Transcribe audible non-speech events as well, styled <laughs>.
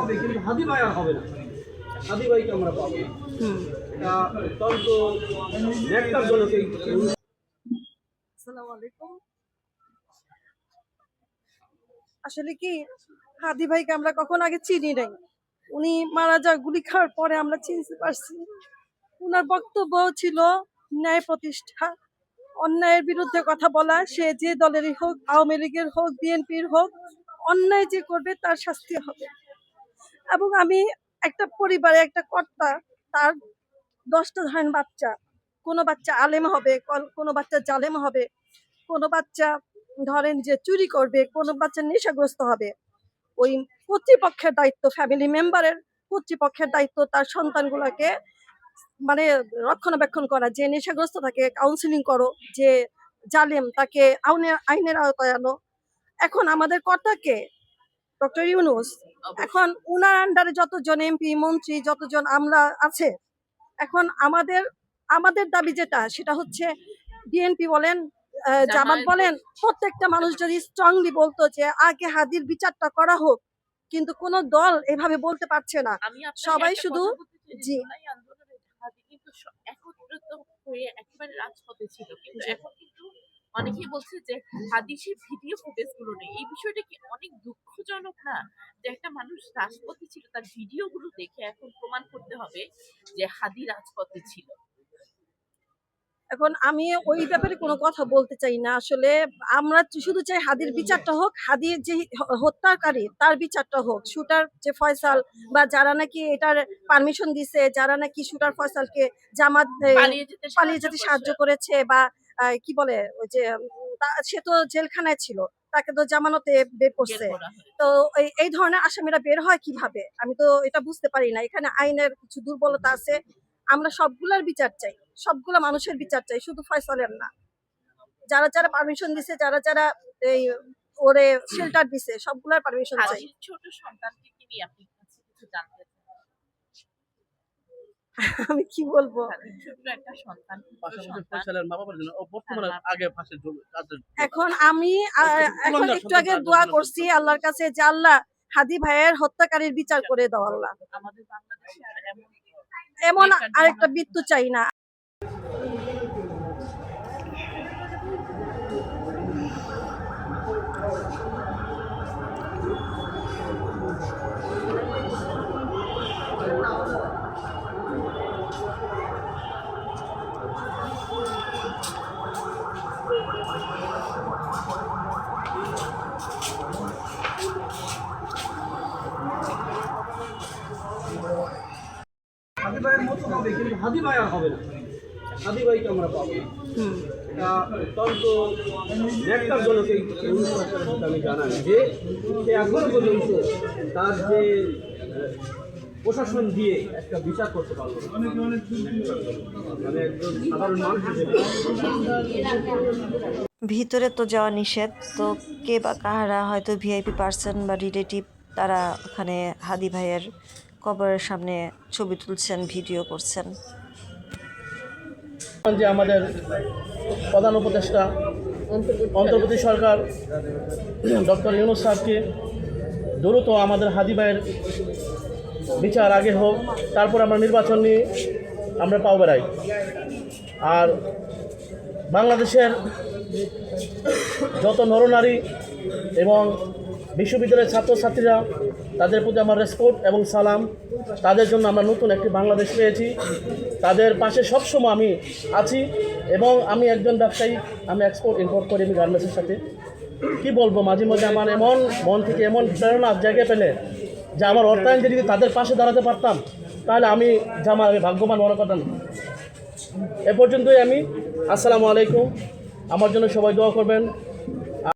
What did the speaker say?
হবে কিন্তু হাদি ভাই আর হবে না। হাদি ভাইকে আমরা পাবো। আসসালামু আলাইকুম। আসলে কি হাদি ভাইকে আমরা কখন আগে চিনি নাই। উনি মারা যা গুলি খাওয়ার পরে আমরা চিনতে পারছি। উনার বক্তব্য ছিল ন্যায় প্রতিষ্ঠা অন্যায়ের বিরুদ্ধে কথা বলা সে যে দলেরই হোক আওয়ামী লীগের হোক বিএনপির হোক অন্যায় যে করবে তার শাস্তি হবে। এবং আমি একটা পরিবারে একটা কর্তা, তার দশটা ধরেন বাচ্চা। কোনো বাচ্চা আলেম হবে কোনো বাচ্চা জালেম হবে, কোনো বাচ্চা ধরেন যে চুরি করবে, কোনো বাচ্চা নেশাগ্রস্ত হবে। ওই কর্তৃপক্ষের দায়িত্ব ফ্যামিলি মেম্বারের কর্তৃপক্ষের দায়িত্ব তার সন্তানগুলোকে মানে রক্ষণাবেক্ষণ করা, যে নেশাগ্রস্ত থাকে কাউন্সিলিং করো, যে জালেম তাকে আইনের আওতায় আনো। এখন আমাদের কর্তাকে ডক্টর ইউনুস এখন উনার আন্ডারে যতজন এমপি মন্ত্রী যতজন আমরা আছে এখন আমাদের আমাদের দাবি যেটা সেটা হচ্ছে বিএনপি বলেন জামাত বলেন প্রত্যেকটা মানুষ যদি স্ট্রংলি বলতো যে আগে হাদির বিচারটা করা হোক কিন্তু কোন দল এভাবে বলতে পারছে না। সবাই শুধু- জি। কিন্তু একত্রিত হয়ে একেবারে রাজপথে ছিল কিন্তু এখন অনেকেই বলছে যে হাদি সেই ভিডিও ফুটেজগুলো নেই। এই বিষয়টা কি অনেক দুঃখজনক না? যে একটা মানুষ রাজপথে ছিল তার ভিডিও গুলো দেখে এখন প্রমাণ করতে হবে যে হাদি রাজপথে ছিল। এখন আমি ওই ব্যাপারে কোনো কথা বলতে চাই না। আসলে আমরা শুধু চাই হাদির বিচারটা হোক হাদির যে হত্যাকারী তার বিচারটা হোক। শুটার যে ফয়সাল বা যারা নাকি এটার পারমিশন দিছে যারা নাকি শুটার ফয়সালকে জামাত পালিয়ে যেতে সাহায্য করেছে বা কি বলে ওই যে সে তো জেলখানায় ছিল তাকে তো জামানতে বের করছে। তো এই- ধরনের আসামিরা বের হয় কীভাবে? আমি তো এটা বুঝতে পারি না। এখানে আইনের কিছু দুর্বলতা আছে। আমরা সবগুলার বিচার চাই। সবগুলা মানুষের বিচার চাই শুধু ফয়সালের না। যারা যারা পারমিশন দিছে যারা যারা এই ওরে শেল্টার দিছে সবগুলার পারমিশন চাই। ছোট সন্তানকে কি আপনি কিছু জানতে <laughs> আমি কি বলব? হাদির ছোট্ট একটা সন্তান ছোট্ট পাশাপাশি সন্তান। ফয়সালের মা বাবার জন্য। ও বর্তমানে আগে পাশে ঝুল- কাজে এখন আমি এখন একটু আগে দোয়া করছি আল্লাহর কাছে যে আল্লাহ হাদি ভাইয়ের হত্যাকারীর বিচার করে দাও আল্লাহ। আর এমন এমন আরেকটা মৃত্যু চাই না। হাদি ভাইয়ের মতো হবে কিন্তু হাদি ভাই আর হবে না। হাদি ভাইকে আমরা পাবো। আমি জানাই যে সে এখনও পর্যন্ত তার যে প্রশাসন দিয়ে একটা বিচার করতে পারল মানে একজন সাধারণ মানুষ ভিতরে তো যাওয়া নিষেধ তো কে বা কাহারা হয়তো ভিআইপি পার্সন বা রিলেটিভ তারা ওখানে হাদি ভাইয়ের কবরের সামনে ছবি তুলছেন, ভিডিও করছেন। যে আমাদের প্রধান উপদেষ্টা, অন্তর্বর্তী সরকার, ডক্টর ইউনুস সাহেবকে দ্রুত আমাদের হাদি ভাইয়ের বিচার আগে হোক, তারপর আমরা নির্বাচন নিয়ে আমরা পাও বেড়াই। আর বাংলাদেশের যত নরনারী এবং বিশ্ববিদ্যালয়ের ছাত্রছাত্রীরা তাদের প্রতি আমার রেসপোর্ট এবং সালাম। তাদের জন্য আমরা নতুন একটি বাংলাদেশ পেয়েছি। তাদের পাশে সবসময় আমি আছি এবং আমি একজন ব্যবসায়ী, আমি এক্সপোর্ট ইম্পোর্ট করি আমি গার্মেন্টসের সাথে। কি বলব, মাঝে মাঝে আমার এমন মন থেকে এমন প্রেরণা জায়গায় পেলে যে আমার অর্থায়ন যদি তাদের পাশে দাঁড়াতে পারতাম, তাহলে আমি জামা আমি ভাগ্যবান মনে করতাম এ পর্যন্তই আমি। আসসালামু আলাইকুম। আমার জন্য সবাই দোয়া করবেন।